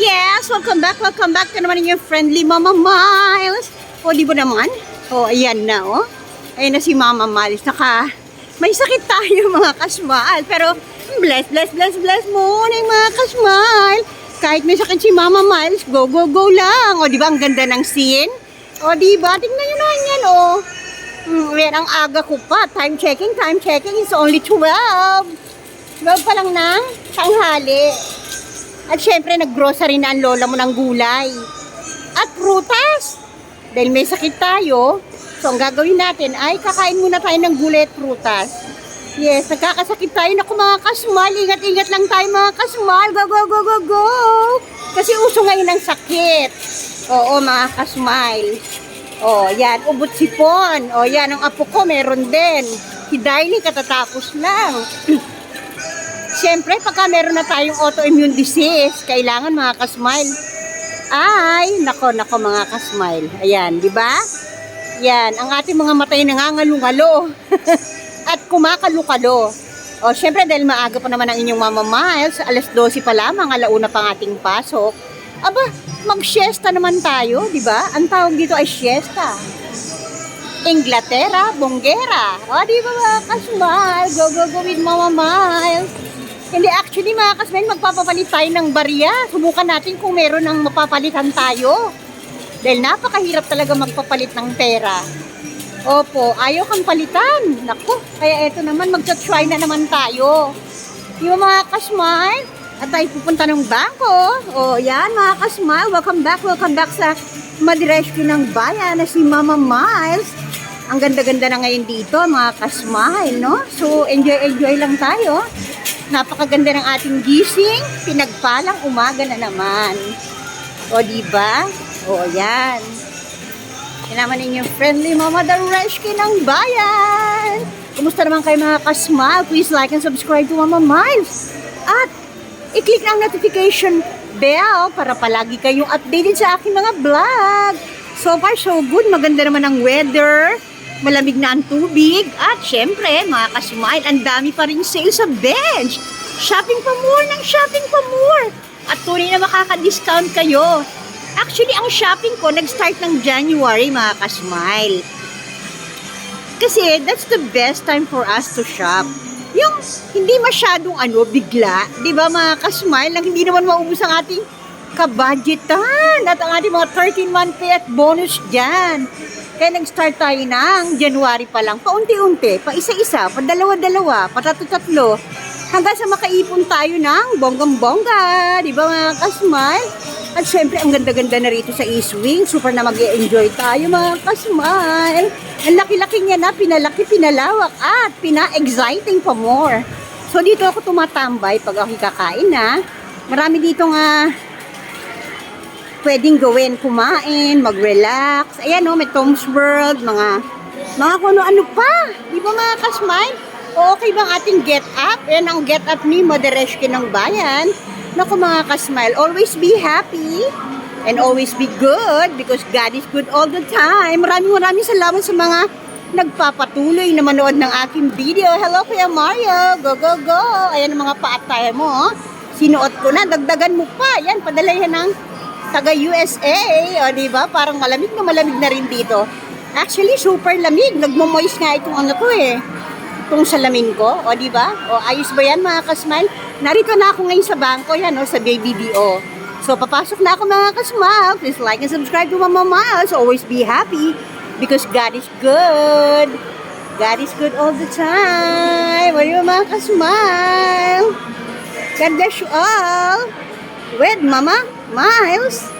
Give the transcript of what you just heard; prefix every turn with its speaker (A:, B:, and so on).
A: Yes, welcome back, welcome back. Ito naman yung friendly Mama Miles. O, di ba naman? O, ayan na, o. Ayan na si Mama Miles. Naka, may sakit tayo mga kasmal. Pero, bless, bless, bless, bless morning mga kasmal. Kahit may sakit si Mama Miles, go, go, go lang. O, di ba ang ganda ng scene? O, di ba? Tingnan nyo naman yan, o. Hmm, yan ang aga ko pa. Time checking, time checking. It's only 12. 12 pa lang ng tanghali. At syempre, naggrocery na ang lola mo ng gulay. At prutas. Dahil may sakit tayo, so ang gagawin natin ay kakain muna tayo ng gulay at prutas. Yes, nagkakasakit tayo. Naku mga kasmal, ingat-ingat lang tayo mga kasmal. Go, go, go, go, go. Kasi uso ngayon ang sakit. Oo, mga kasmal. Oh, yan, ubot sipon. Oh, yan, ang apo ko meron din. Si Darling katatapos lang. Siyempre, pagka meron na tayong autoimmune disease, kailangan mga kasmile. Ay, nako, nako mga kasmile. Ayan, di ba? Yan, ang ating mga matay nangangalungalo. At kumakalukalo. O, syempre, dahil maaga pa naman ang inyong mama miles, alas 12 pa lamang, alauna pa ang ating pasok. Aba, mag-siesta naman tayo, di ba? Ang tawag dito ay siesta. Inglaterra, Bonggera. O, di ba kasmal? Go, go, go with Mama Miles. Hindi, actually mga kasmal, magpapapalit tayo ng barya. Subukan natin kung meron ng mapapalitan tayo. Dahil napakahirap talaga magpapalit ng pera. Opo, ayaw kang palitan. Naku, kaya eto naman, magsa-try na naman tayo. Yung mga kasmal, at tayo pupunta ng bangko. O, yan mga kasmal, welcome back, welcome back sa Madirescue ng Bayan na si Mama Miles. Ang ganda-ganda na ngayon dito, mga kasmile, no? So, enjoy-enjoy lang tayo. Napakaganda ng ating gising. Pinagpalang umaga na naman. O, di ba? O, yan. Yan naman inyong friendly Mama Rescue ng Bayan. Kumusta naman kayo mga kasmile? Please like and subscribe to Mama Miles. At, i-click na ang notification bell para palagi kayong updated sa aking mga vlog. So far, so good. Maganda naman ang weather. Malamig na ang tubig. At syempre, mga kasmile, ang dami pa rin sale sa bench. Shopping pa more ng shopping pa more. At tunay na makaka-discount kayo. Actually, ang shopping ko nag-start ng January, mga kasmile. Kasi that's the best time for us to shop. Yung hindi masyadong ano, bigla, di ba mga kasmile, lang hindi naman maubos ang ating kabudgetan at ang ating mga 13-month pay at bonus dyan. Kaya nag-start tayo ng January pa lang, paunti-unti, pa isa-isa, pa dalawa-dalawa, pa tatlo-tatlo, hanggang sa makaipon tayo ng bonggang-bongga, di ba mga kasmile? At syempre, ang ganda-ganda na rito sa Eastwing. Super na mag enjoy tayo mga kasmile. Ang laki-laki niya na, pinalaki, pinalawak, at pina-exciting pa more. So, dito ako tumatambay pag ako kakain na. Marami dito nga pwedeng gawin, kumain, mag-relax. Ayan o, may Tom's World, mga, mga kung ano-ano pa. Di ba mga kasmile? O okay bang ating get up? Yan ang get up ni Modereske ng Bayan. Naku mga kasmile, always be happy and always be good because God is good all the time. Maraming maraming salamat sa mga nagpapatuloy na manood ng aking video. Hello Kuya Mario, go go go. Ayan ang mga paataya mo. oh. Sinuot ko na, dagdagan mo pa. Yan, padala ng taga USA. O, di ba? Parang malamig na malamig na rin dito. Actually, super lamig. Nagmo-moist nga itong ano to eh. Itong salamin ko. O, di ba? O, ayos ba yan mga kasmile? Narito na ako ngayon sa bangko. Yan, o, sa BBDO. So, papasok na ako mga kasmile. Please like and subscribe to Mama Miles. Always be happy because God is good. God is good all the time. What yung mga kasmile? God bless you all. With Mama Miles.